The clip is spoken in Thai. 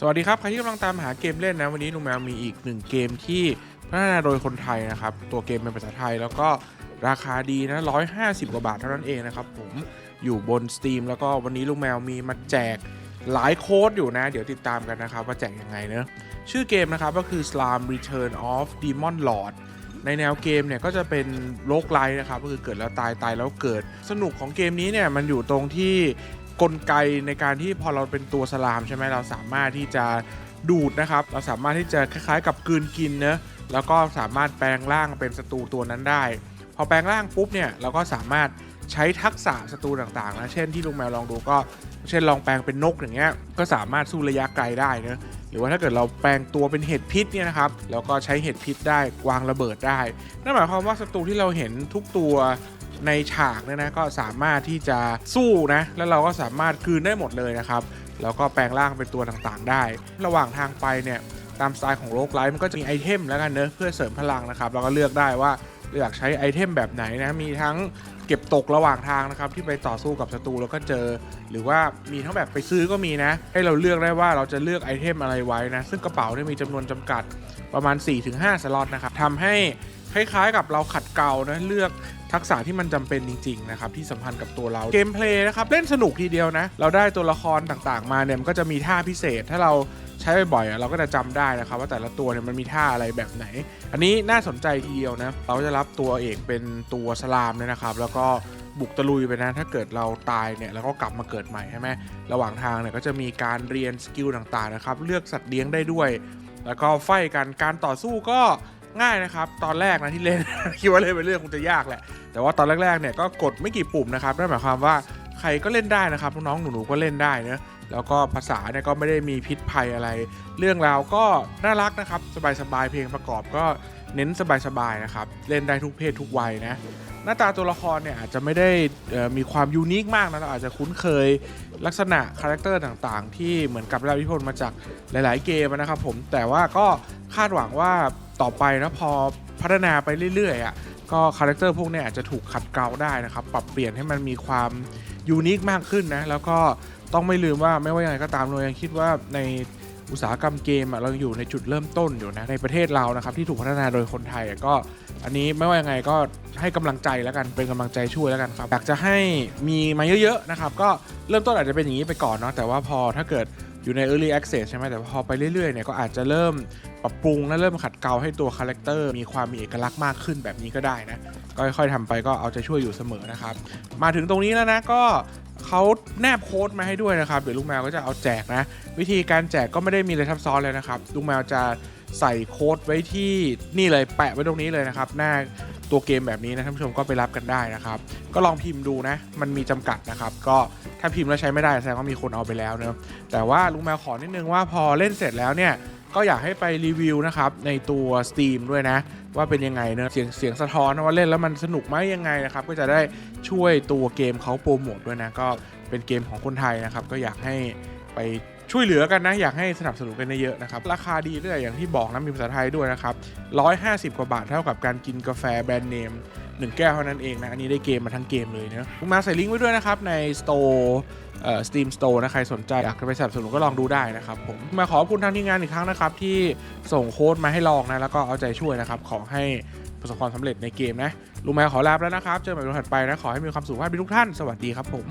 สวัสดีครับ ใครที่กำลังตามหาเกมเล่นนะ วันนี้ลุงแมวมีอีกหนึ่งเกมที่พัฒนาโดยคนไทยนะครับ ตัวเกมเป็นภาษาไทยแล้วก็ราคาดีนะ 150 กว่าบาทเท่านั้นเองนะครับ ผมอยู่บน Steam แล้วก็วันนี้ลุงแมวมีมาแจกหลายโค้ดอยู่นะ เดี๋ยวติดตามกันนะครับ ว่าแจกยังไงเนอะชื่อเกมนะครับก็คือ Slime Return of Demon Lord ในแนวเกมเนี่ยก็จะเป็นโลกไลท์นะครับก็คือเกิดแล้วตายตายแล้วเกิดสนุกของเกมนี้เนี่ยมันอยู่ตรงที่ กลไกในการที่พอเราเป็นตัวสลามใช่ไหมเราสามารถที่จะดูดนะครับ เราสามารถที่จะคล้ายๆกับกืนกินเนะแล้วก็สามารถแปลงร่างเป็นศัตรูตัวนั้นได้ พอแปลงร่างปุ๊บเนี่ยเราก็สามารถใช้ทักษะศัตรูต่างๆนะเช่นที่ลุงแมวลองดูก็ เช่นลองแปลงเป็นนกอย่างเงี้ยก็สามารถสู้ระยะไกลได้เนะ รือว่าถ้าเกิดเราแปลงตัวเป็นเห็ดพิษเนี่ยนะครับเราก็ใช้เห็ดพิษได้วางระเบิดได้ นั่นหมายความว่าศัตรูที่เราเห็นทุกตัวในฉากเนี่ยนะก็สามารถที่จะสู้นะแล้วเราก็สามารถกลืนได้หมดเลยนะครับแล้วก็แปลงร่างเป็นตัวต่างๆ ได้ ระหว่างทางไปเนี่ยตามสไตล์ของโลกไลท์มันก็จะมีไอเทมแล้วกันเนอะเพื่อเสริมพลังนะครับเราก็เลือกได้ว่า อยากใช้ไอเทมแบบไหนนะมีทั้งเก็บตกระหว่างทางนะครับที่ไปต่อสู้กับศัตรูแล้วก็เจอ หรือว่ามีทั้งแบบไปซื้อก็มีนะ ให้เราเลือกได้ว่าเราจะเลือกไอเทมอะไรไว้นะ ซึ่งกระเป๋าเนี่ยมีจำนวนจำกัดประมาณ 4-5 สล็อตนะครับทำให้คล้ายๆ กับเราขัดเกลานะเลือกทักษะที่มันจำเป็นจริงๆนะครับที่สัมพันธ์กับตัวเราเกมเพลย์นะครับเล่นสนุกทีเดียวนะ เราได้ตัวละครต่างๆมาเนี่ยมันก็จะมีท่าพิเศษถ้าเรา ช้บ่อยๆอะเราก็จะจำได้นะครับ ว่าแต่ละตัวเนี่ยมันมีท่าอะไรแบบไหน อันนี้น่าสนใจทีเดียวนะเราจะรับตัวเอกเป็นตัวสลามเนี่ยนะครับ แล้วก็บุกตะลุยไปนะ ถ้าเกิดเราตายเนี่ยแล้วก็กลับมาเกิดใหม่ใช่ไหมระหว่างทางเนี่ยก็จะมีการเรียนสกิลต่างๆนะครับ เลือกสัตว์เลี้ยงได้ด้วย แล้วก็ไฟกันการต่อสู้ก็ง่ายนะครับ ตอนแรกนะที่เล่น คิดว่าเล่นไปเรื่องคงจะยากแหละ แต่ว่าตอนแรกๆเนี่ยก็กดไม่กี่ปุ่มนะครับนั่นหมายความว่า รก็เล่นได้นะครับน้องๆหนูๆก็เล่นได้นะแล้วก็ภาษาเนี่ยก็ไม่ได้มีพิษภัยอะไร เรื่องราวก็น่ารักนะครับสบายๆเพลงประกอบก็เน้นสบายๆนะครับเล่นได้ทุกเพศทุกวัยนะหน้าตาตัวละครเนี่ยอาจจะไม่ได้มีความยูนิคมากนะเราอาจจะคุ้นเคยลักษณะคาแรคเตอร์ต่างๆ ที่เหมือนกับได้รับอิทธิพลมาจากหลายๆเกมนะครับผมแต่ว่าก็คาดหวังว่าต่อไปนะพอพัฒนาไปเรื่อยๆอะก็คาแรคเตอร์พวกนี้อาจจะถูกขัดเกลาได้นะครับ ปรับเปลี่ยนให้มันมีความ ยูนิคมากขึ้นนะ แล้วก็ต้องไม่ลืมว่าไม่ว่ายังไงก็ตามเรายังคิดว่าในอุตสาหกรรมเกมเราอยู่ในจุดเริ่มต้นอยู่นะในประเทศเรานะครับที่ถูกพัฒนาโดยคนไทยก็ อันนี้ไม่ว่ายังไงก็ให้กำลังใจแล้วกันเป็นกำลังใจช่วยแล้วกันครับอยากจะให้มีมาเยอะๆนะครับก็เริ่มต้นอาจจะเป็นอย่างนี้ไปก่อนเนาะแต่ว่าพอถ้าเกิดอยู่ใน Early Access ใช่ไหมแต่พอไปเรื่อยๆเนี่ยก็อาจจะเริ่มปรับปรุงและเริ่มขัดเกลาให้ตัวคาแรคเตอร์มีความมีเอกลักษณ์มากขึ้นแบบนี้ก็ได้นะ ก็ค่อยๆทำไปก็เอาใจช่วยอยู่เสมอนะครับ มาถึงตรงนี้แล้วนะก็เขาแนบโค้ดมาให้ด้วยนะครับเดี๋ยวลูกแมวก็จะเอาแจกนะ วิธีการแจกก็ไม่ได้มีอะไรซับซ้อนเลยนะครับลูกแมวจะใส่โค้ดไว้ที่นี่เลยแปะไว้ตรงนี้เลยนะครับ หน้าตัวเกมแบบนี้นะท่านผู้ชมก็ไปรับกันได้นะครับ ก็ลองพิมพ์ดูนะ มันมีจำกัดนะครับ ก็ถ้าพิมพ์แล้วใช้ไม่ได้แสดงว่ามีคนเอาไปแล้วเนอะแต่ว่าลุงแมวขอนิดนึงว่าพอเล่นเสร็จแล้วเนี่ย ก็อยากให้ไปรีวิวนะครับในตัว Steam ด้วยนะ ว่าเป็นยังไงเนอะเสียงเสียงสะท้อนนะว่าเล่นแล้วมันสนุกไหมยังไงนะครับ ก็จะได้ช่วยตัวเกมเขาโปรโมทด้วยนะก็เป็นเกมของคนไทยนะครับ ก็อยากให้ไปช่วยเหลือกันนะ อยากให้สนับสนุนกันเยอะนะครับ ราคาดีด้วยอย่างที่บอกนะมีภาษาไทยด้วยนะครับ 150 กว่าบาทเท่ากับการกินกาแฟแบรนด์เนม 1 แก้วเท่านั้นเองนะ อันนี้ได้เกมมาทั้งเกมเลยเนะมมาใส่ลิงก์ไว้ด้วยนะครับ ใน Store เอ่อ Steam Store นะ ใครสนใจอยากจะไปสนับสนุนก็ลองดูได้นะครับผมมาขอบคุณทางทีมงานอีกครั้งนะครับ ที่ส่งโค้ดมาให้ลองนะ แล้วก็เอาใจช่วยนะครับ ขอให้ประสบความสำเร็จในเกมนะลุงแมวขอลาไปแล้วนะครับ เจอกันใหม่วันถัดไปนะ ขอให้มีความสุขภาพดีทุกท่าน สวัสดีครับผม